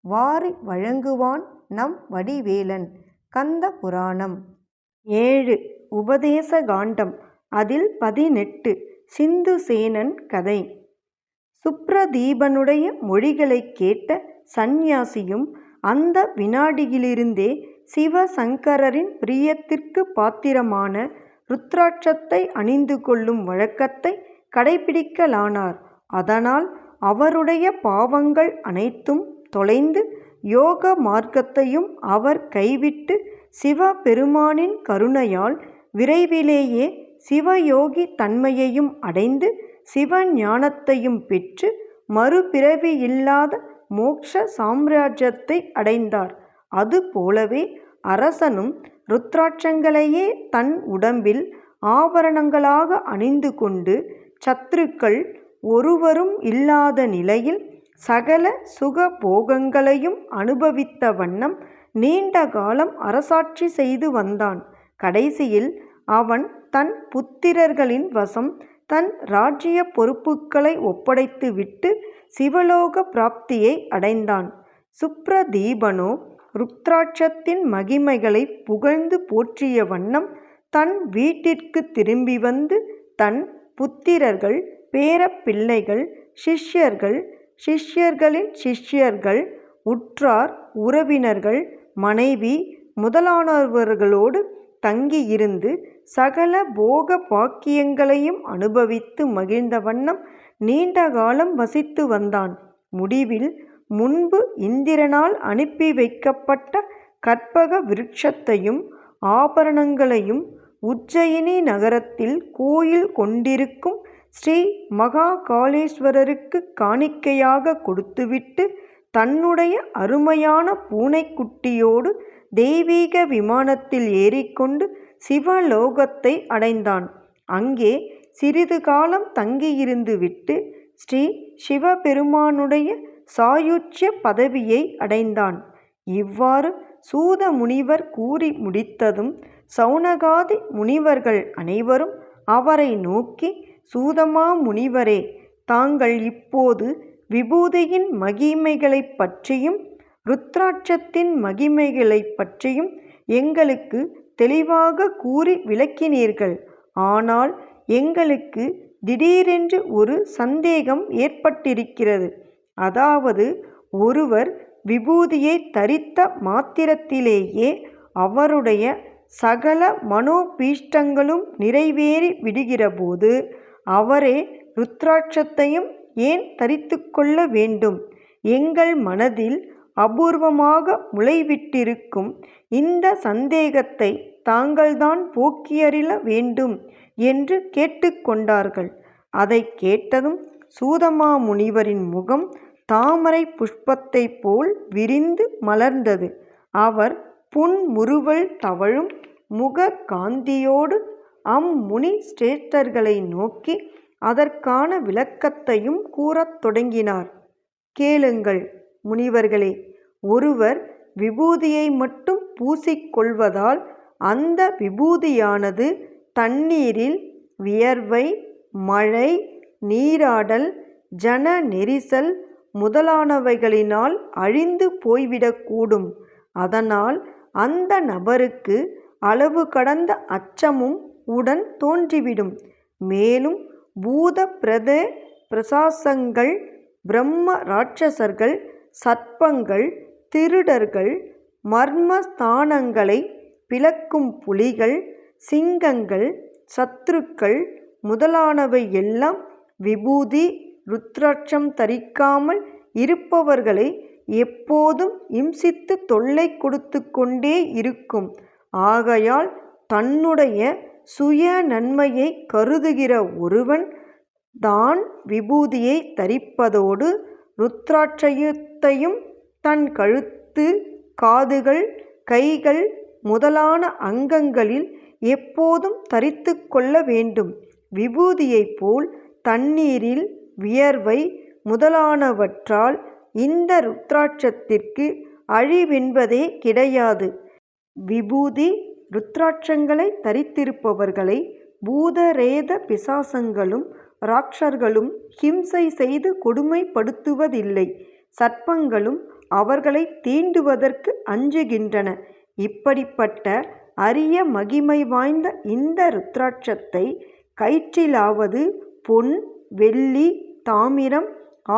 வாரி வழங்குவான் நம் வடிவேலன். கந்த புராணம். ஏழு. உபதேச காண்டம். அதில் பதினெட்டு. சிந்துசேனன் கதை. சுப்ரதீபனுடைய மொழிகளைக் கேட்ட சந்நியாசியும் அந்த வினாடியிலிருந்தே சிவசங்கரரின் பிரியத்திற்கு பாத்திரமான ருத்ராட்சத்தை அணிந்து கொள்ளும் வழக்கத்தை கடைபிடிக்கலானார். அதனால் அவருடைய பாவங்கள் அனைத்தும் தொலைந்து யோக மார்க்கத்தையும் அவர் கைவிட்டு சிவபெருமானின் கருணையால் விரைவிலேயே சிவயோகி தன்மையையும் அடைந்து சிவஞானத்தையும் பெற்று மறுபிறவியில்லாத மோக்ஷ சாம்ராஜ்யத்தை அடைந்தார். அதுபோலவே அரசனும் ருத்ராட்சங்களையே தன் உடம்பில் ஆபரணங்களாக அணிந்து கொண்டு சத்துருக்கள் ஒருவரும் இல்லாத நிலையில் சகல சுக போகங்களையும் அனுபவித்த வண்ணம் நீண்ட காலம் அரசாட்சி செய்து வந்தான். கடைசியில் அவன் தன் புத்திரர்களின் வசம் தன் ராஜ்ய பொறுப்புகளை ஒப்படைத்து விட்டு சிவலோக பிராப்தியை அடைந்தான். சுப்ரதீபனோ ருத்ராட்சத்தின் மகிமைகளை புகழ்ந்து போற்றிய வண்ணம் தன் வீட்டிற்கு திரும்பி வந்து தன் புத்திரர்கள் பேரப்பிள்ளைகள் சிஷ்யர்கள் சிஷ்யர்களின் சிஷ்யர்கள் உற்றார் உறவினர்கள் மனைவி முதலானவர்களோடு தங்கியிருந்து சகல போக பாக்கியங்களையும் அனுபவித்து மகிழ்ந்த வண்ணம் நீண்ட காலம் வசித்து வந்தான். முடிவில் முன்பு இந்திரனால் அனுப்பி வைக்கப்பட்ட கற்பக விருட்சத்தையும் ஆபரணங்களையும் உஜ்ஜயினி நகரத்தில் கோயில் கொண்டிருக்கும் ஸ்ரீ மகா காளேஸ்வரருக்கு காணிக்கையாக கொடுத்துவிட்டு தன்னுடைய அருமையான பூனைக்குட்டியோடு தெய்வீக விமானத்தில் ஏறிக்கொண்டு சிவலோகத்தை அடைந்தான். அங்கே சிறிது காலம் தங்கியிருந்து விட்டு ஸ்ரீ சிவபெருமானுடைய சாயுட்ச பதவியை அடைந்தான். இவ்வாறு சூத முனிவர் கூறி முடித்ததும் சௌனகாதி முனிவர்கள் அனைவரும் அவரை நோக்கி சூதமா முனிவரே தாங்கள் இப்போது விபூதியின் மகிமைகளைப் பற்றியும் ருத்ராட்சத்தின் மகிமைகளைப் பற்றியும் எங்களுக்கு தெளிவாக கூறி விளக்கினீர்கள். ஆனால் எங்களுக்கு திடீரென்று ஒரு சந்தேகம் ஏற்பட்டிருக்கிறது. அதாவது ஒருவர் விபூதியை தரித்த மாத்திரத்திலேயே அவருடைய சகல மனோபீஷ்டங்களும் நிறைவேறி விடுகிறபோது அவரே ருத்ராட்சத்தையும் ஏன் தரித்து கொள்ள வேண்டும்? எங்கள் மனதில் அபூர்வமாக முளைவிட்டிருக்கும் இந்த சந்தேகத்தை தாங்கள்தான் போக்கியறில வேண்டும் என்று கேட்டுக்கொண்டார்கள் அதை கேட்டதும் சூதமா முனிவரின் முகம் தாமரை புஷ்பத்தை போல் விரிந்து மலர்ந்தது. அவர் புன்முறுவல் தவழும் முக காந்தியோடு அம்முனி சிரேஷ்டர்களை நோக்கி அதற்கான விளக்கத்தையும் கூறத் தொடங்கினார். கேளுங்கள் முனிவர்களே ஒருவர் விபூதியை மட்டும் பூசிக்கொள்வதால் அந்த விபூதியானது தண்ணீரில் வியர்வை மழை நீராடல் ஜன நெரிசல் முதலானவைகளினால் அழிந்து போய்விடக்கூடும். அதனால் அந்த நபருக்கு அளவு கடந்த அச்சமும் உடன் தோன்றிவிடும். மேலும் பூத பிரத பிரசாசங்கள் பிரம்ம ராட்சசர்கள் சர்ப்பங்கள் திருடர்கள் மர்மஸ்தானங்களை பிளக்கும் புலிகள் சிங்கங்கள் சத்துருக்கள் முதலானவை எல்லாம் விபூதி ருத்ராட்சம் தரிக்காமல் இருப்பவர்களை எப்போதும் இம்சித்து தொல்லை கொடுத்து கொண்டே இருக்கும். ஆகையால் தன்னுடைய சுய நன்மையை கருதுகிற ஒருவன் தான் விபூதியை தரிப்பதோடு ருத்ராட்சயத்தையும் தன் கழுத்து காதுகள் கைகள் முதலான அங்கங்களில் எப்போதும் தரித்து கொள்ள வேண்டும். விபூதியைப் போல் தண்ணீரில் வியர்வை முதலானவற்றால் இந்த ருத்ராட்சத்திற்கு அழிவென்பதே கிடையாது. விபூதி ருத்ராட்சங்களை தரித்திருப்பவர்களை பூதரேத பிசாசங்களும் ராக்ஷர்களும் ஹிம்சை செய்து கொடுமைப்படுத்துவதில்லை. சர்ப்பங்களும் அவர்களை தீண்டுவதற்கு அஞ்சுகின்றன. இப்படிப்பட்ட அரிய மகிமை வாய்ந்த இந்த ருத்ராட்சத்தை கயிற்றிலாவது பொன் வெள்ளி தாமிரம்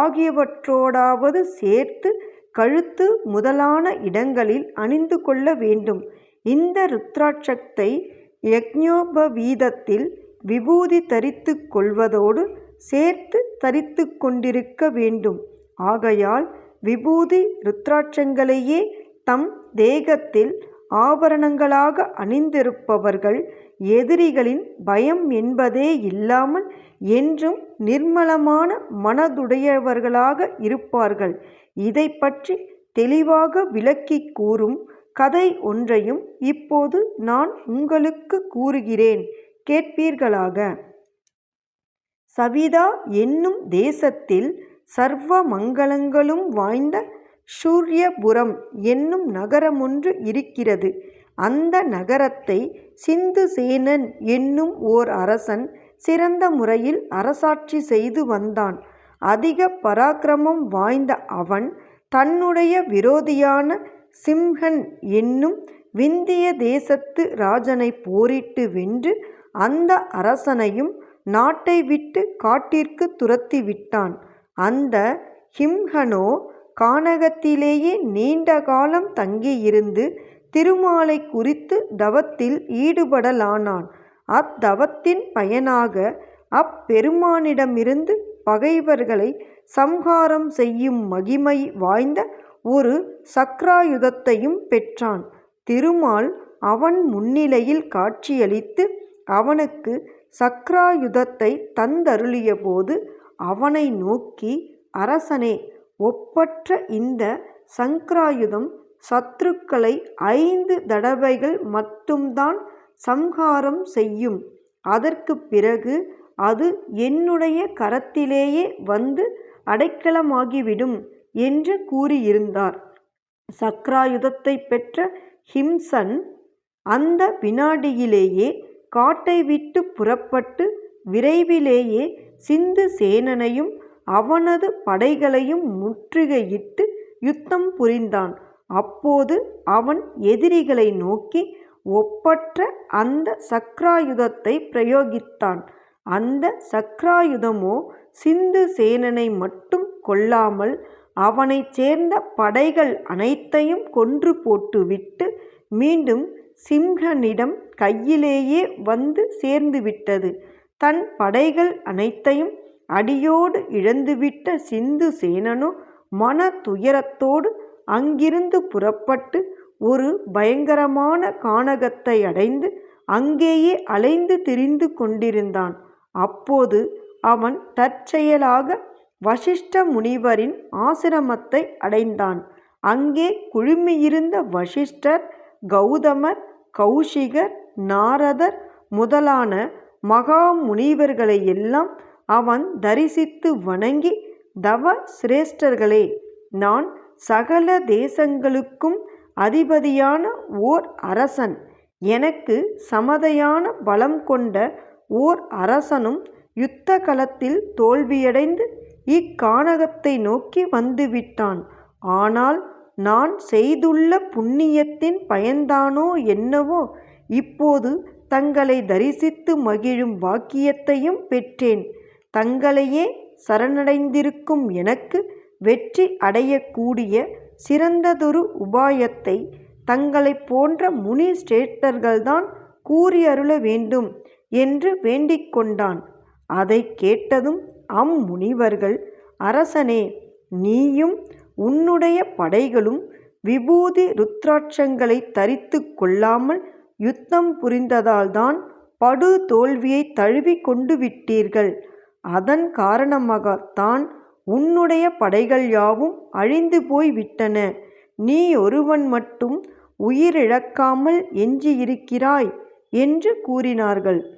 ஆகியவற்றோடாவது சேர்த்து கழுத்து முதலான இடங்களில் அணிந்து கொள்ள வேண்டும். இந்த ருத்ராட்சத்தை யக்ஞோபவீதத்தில் விபூதி தரித்து கொள்வதோடு சேர்த்து தரித்து கொண்டிருக்க வேண்டும். ஆகையால் விபூதி ருத்ராட்சங்களையே தம் தேகத்தில் ஆபரணங்களாக அணிந்திருப்பவர்கள் எதிரிகளின் பயம் என்பதே இல்லாமல் என்றும் நிர்மலமான மனதுடையவர்களாக இருப்பார்கள். இதை பற்றி தெளிவாக விளக்கிக் கூறும் கதை ஒன்றையும் இப்போது நான் உங்களுக்கு கூறுகிறேன். கேட்பீர்களாக? சவிதா என்னும் தேசத்தில் சர்வ மங்களங்களும் வாய்ந்த சூரியபுரம் என்னும் நகரமொன்று இருக்கிறது. அந்த நகரத்தை சிந்து சேனன் என்னும் ஓர் அரசன் சிறந்த முறையில் அரசாட்சி செய்து வந்தான். அதிக பராக்கிரமம் வாய்ந்த அவன் தன்னுடைய விரோதியான சிம்ஹன் என்னும் விந்திய தேசத்து ராஜனை போரிட்டு வென்று அந்த அரசனையும் நாட்டை விட்டு காட்டிற்கு துரத்தி விட்டான். அந்த ஹிம்ஹனோ கானகத்திலேயே நீண்ட காலம் தங்கியிருந்து திருமாலை குறித்து தவத்தில் ஈடுபடலானான். அத்தவத்தின் பயனாக அப்பெருமானிடமிருந்து பகைவர்களை சம்ஹாரம் செய்யும் மகிமை வாய்ந்த ஒரு சக்ராயுதத்தையும் பெற்றான். திருமால் அவன் முன்னிலையில் காட்சியளித்து அவனுக்கு சக்ராயுதத்தை தந்தருளியபோது அவனை நோக்கி அரசனே ஒப்பற்ற இந்த சங்கராயுதம் சத்துருக்களை ஐந்து தடவைகள் மட்டும்தான் சம்ஹாரம் செய்யும். அதற்குப் பிறகு அது என்னுடைய கரத்திலேயே வந்து அடைக்கலமாகிவிடும். என்று கூறியிருந்தார். சக்ராயுதத்தை பெற்ற ஹிம்சன் அந்த வினாடியிலேயே காட்டை விட்டு புறப்பட்டு விரைவிலேயே சிந்து சேனனையும் அவனது படைகளையும் முற்றுகையிட்டு யுத்தம் புரிந்தான். அப்போது அவன் எதிரிகளை நோக்கி ஒப்பற்ற அந்த சக்ராயுதத்தை பிரயோகித்தான். அந்த சக்ராயுதமோ சிந்து சேனனை மட்டும் கொல்லாமல் அவனைச் சேர்ந்த படைகள் அனைத்தையும் கொன்று போட்டுவிட்டு மீண்டும் சிம்ஹனிடம் கையிலேயே வந்து சேர்ந்துவிட்டது. தன் படைகள் அனைத்தையும் அடியோடு இழந்துவிட்ட சிந்து சேனனோ மன துயரத்தோடு அங்கிருந்து புறப்பட்டு ஒரு பயங்கரமான கானகத்தை அடைந்து அங்கேயே அலைந்து திரிந்து கொண்டிருந்தான். அப்போது அவன் தற்செயலாக வசிஷ்ட முனிவரின் ஆசிரமத்தை அடைந்தான். அங்கே குழுமியிருந்த வசிஷ்டர் கௌதமர் கௌஷிகர் நாரதர் முதலான மகா முனிவர்களையெல்லாம் அவன் தரிசித்து வணங்கி தவ சிரேஷ்டர்களே நான் சகல தேசங்களுக்கும் அதிபதியான ஓர் அரசன். எனக்கு சமதையான பலம் கொண்ட ஓர் அரசனும் யுத்த களத்தில் தோல்வியடைந்து இக்கானகத்தை நோக்கி வந்துவிட்டான். ஆனால் நான் செய்துள்ள புண்ணியத்தின் பயன்தானோ என்னவோ இப்போது தங்களை தரிசித்து மகிழும் பாக்கியத்தையும் பெற்றேன். தங்களையே சரணடைந்திருக்கும் எனக்கு வெற்றி அடையக்கூடிய சிறந்ததொரு உபாயத்தை தங்களைப் போன்ற முனி சிரேஷ்டர்கள்தான் கூறியருள வேண்டும் என்று வேண்டிக் கொண்டான். அதை கேட்டதும் அம்முனிவர்கள் அரசனே நீயும் உன்னுடைய படைகளும் விபூதி ருத்ராட்சங்களை தரித்து கொள்ளாமல் யுத்தம் புரிந்ததால்தான் படு தோல்வியை தழுவி கொண்டு விட்டீர்கள் அதன் காரணமாகத்தான் உன்னுடைய படைகள் யாவும் அழிந்து போய் விட்டன. ஒருவன் மட்டும் உயிரிழக்காமல் எஞ்சியிருக்கிறாய் என்று கூறினார்கள்.